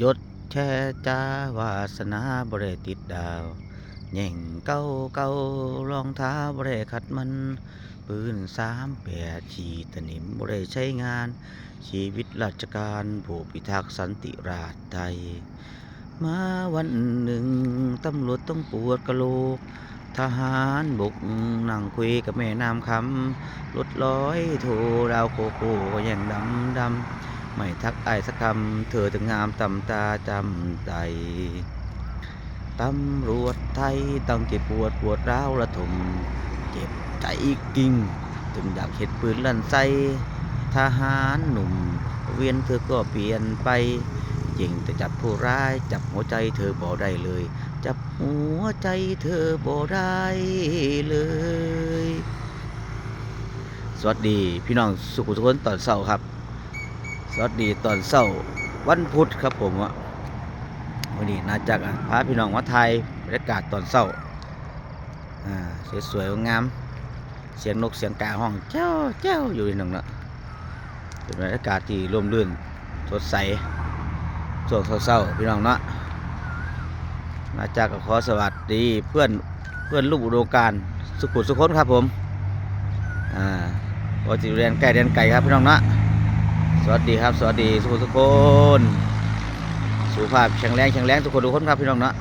ยศแช่จ้าวาสนาบริติดดาวแย่งเก้าเก้ารองเท้าบริขัดมัน ปืนสามแปดฉีตนิมบริใช้งาน ชีวิตราชการผู้พิทักษ์สันติราษฎร์ไทย มาวันหนึ่ง ตำรวจต้องปวดกะโหลกทหารบุกนั่งคุยกับแม่น้ำคำรถร้อยโทดาวโคโค่ก็ยังดำดำ ไม่ทักไอสักคำเธอถึงงามตำตาจำใจตำรวจไทยต้องเจ็บปวดปวดร้าวระทมเจ็บใจกิ่งถึงอยากเห็ดปืนลั่นใส่ทหารหนุ่ม เวียนเธอก็เปลี่ยนไปจริงแต่จับผู้ร้ายจับหัวใจเธอบ่ได้เลย จับหัวใจเธอบ่ได้เลย สวัสดีพี่น้องสุขุทุกคนตอนเช้าครับ สวัสดีตอนเช้าวันพุธครับผมอะวันนี้นาจะพาพี่น้องมาไทยบรรยากาศตอนเช้าอ่าสวยๆงาม เสียงนกเสียงกาห้องเจ้าเจ้าอยู่ในนั้นเนาะเป็นบรรยากาศที่ร่มรื่นสดใสช่วงเช้าๆพี่น้องเนาะนาจะก็ขอสวัสดีเพื่อนเพื่อนลูกอุดมการสุขุสุขคนครับผมอ่าปกติเรียนใกล้เรียนไกลครับพี่น้องเนาะ สวัสดีครับ สวัสดีทุกคนทุกคนสุขภาพแข็งแรงแข็งแรงทุกคนทุกคนครับพี่น้องเนาะ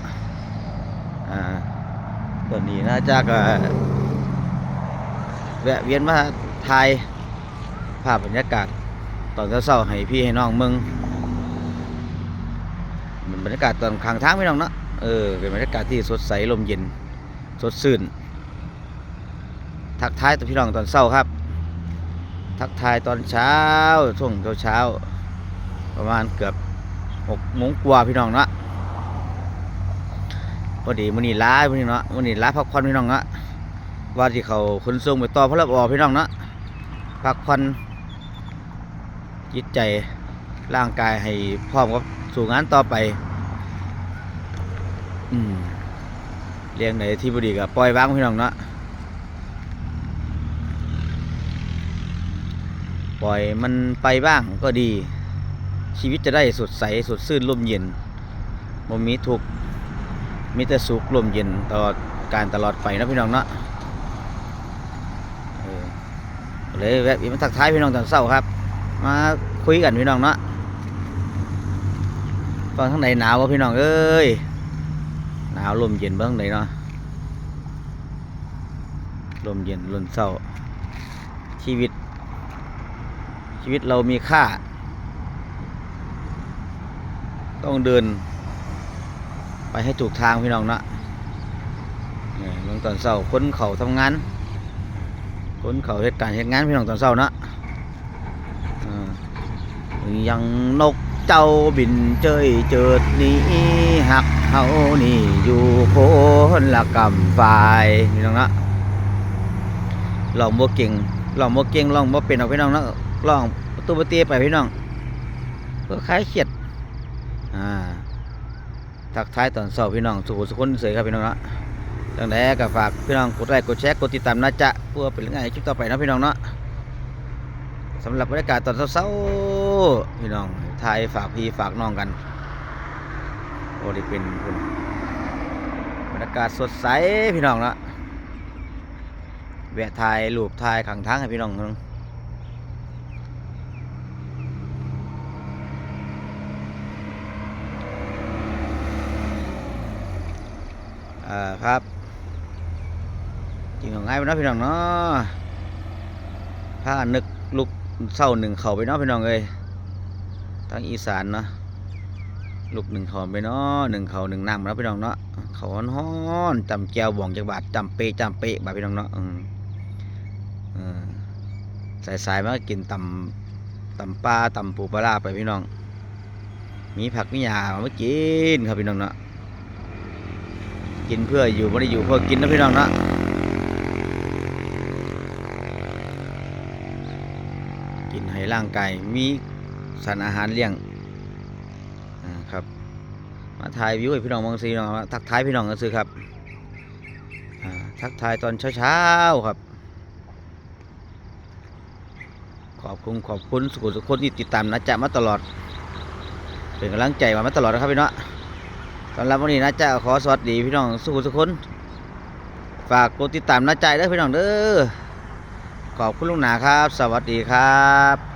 อ่าตอนนี้น่าจะก็แวะเวียนมาถ่ายภาพบรรยากาศ ตอนเช้าๆให้พี่ให้น้องมืองบรรยากาศตอนข้างทางพี่น้องเนาะเออเป็นบรรยากาศที่สดใสลมเย็นสดชื่นทักทายตัวพี่น้องตอนเช้าครับ ทักทายตอนเช้าช่วงเช้าเช้าประมาณเกือบหกโมงกว่าพี่น้องเนาะพอดีมื้อนี้ล้าพี่น้องเนาะมื้อนี้ล้าพักผ่อนพี่น้องเนาะว่าที่เขาขนส่งไปต่อพระรับอพี่น้องเนาะพักผ่อนจิตใจร่างกายให้พร้อมกับสู่งานต่อไป อืมเรียงไหนที่บดีกับปล่อยวางพี่น้องเนาะ ปล่อยมันไปบ้างก็ดี ชีวิตจะได้สดใสสดชื่นร่มเย็นบ่มีทุกมีแต่สุขร่มเย็นตลอดการตลอดไปนะพี่น้องเนาะเออเลยแวะมาทักทายพี่น้องตอนเช้าครับ มาคุยกันพี่น้องเนาะตอนข้างในหนาววะพี่น้องเอ้ยหนาวลมเย็นบ้างไหนเนาะลมเย็นลมเศร้าชีวิต ชีวิตเรามีค่า ต้องเดิน ไปให้ถูกทางพี่น้องนะนี่เมื่อตอนเช้าคนเขาทำงานคนเขาเหตุการณ์เหตุงานพี่น้องตอนเช้านะอ่ายังนกเจ้าบินเจยเจิดหนี้หักเฮานี่อยู่โคนละกำฝ่ายพี่น้องนะลองบ่เก่งลองบ่เก่งลองบ่เป็นเอาพี่น้องนะ ลองประตูประตีไปพี่น้องเพื่อคลายเครียดอ่าทักทายตอนเช้าพี่น้องสุขสุขคนเสยครับพี่น้องนะดังนั้นก็ฝากพี่น้องกดไลค์กดแชร์กดติดตามนะจ๊ะเพื่อเป็นเรื่องไงคลิปต่อไปนะพี่น้องเนาะสำหรับบรรยากาศตอนเช้าๆพี่น้องถ่ายฝากพี่ฝากน้องกันโอ้ด้เป็นคุณบรรยากาศสดใสพี่น้องนะแวะถ่ายรูปถ่ายขังทางให้พี่น้องเบิ่ง อ่าครับจริงของง่ายไปเนาะพี่น้องเนาะถ้านึกลุกเศร้าหนึ่งเข่าไปเนาะพี่น้องเอ้ยทางอีสานเนาะลุกหนึ่งเข่าไปเนาะหนึ่งเข่าหนึ่งน้ำเนาะพี่น้องเนาะเขาฮ้อนจำแก้วบ่องจากบาทจำเปะจำเปะบาทพี่น้องเนาะอืมเออสายๆมากินตำตำปลาตำปูปลาร้าไปพี่น้อง มีผักมีหญ้ามากินครับพี่น้องเนาะ กินเพื่ออยู่ไม่ได้อยู่เพื่อกินนะพี่น้องนะกินให้ร่างกายมีสารอาหารเลี้ยงครับมาถ่ายวิวให้พี่น้องมองซีน้องทักทายพี่น้องกันซื้อครับทักทายตอนเช้าๆครับ ขอบคุณขอบคุณสุขสุขคนที่ติดตามนะจ๊ะมาตลอด เป็นกำลังใจมามาตลอดนะครับพี่น้อง สำหรับวันนี้นะจ๊ะขอสวัสดีพี่น้องสุขทุกคน ฝากกดติดตามนะจ๊ะเด้อพี่น้องเด้อขอบคุณลุงหนาครับ สวัสดีครับ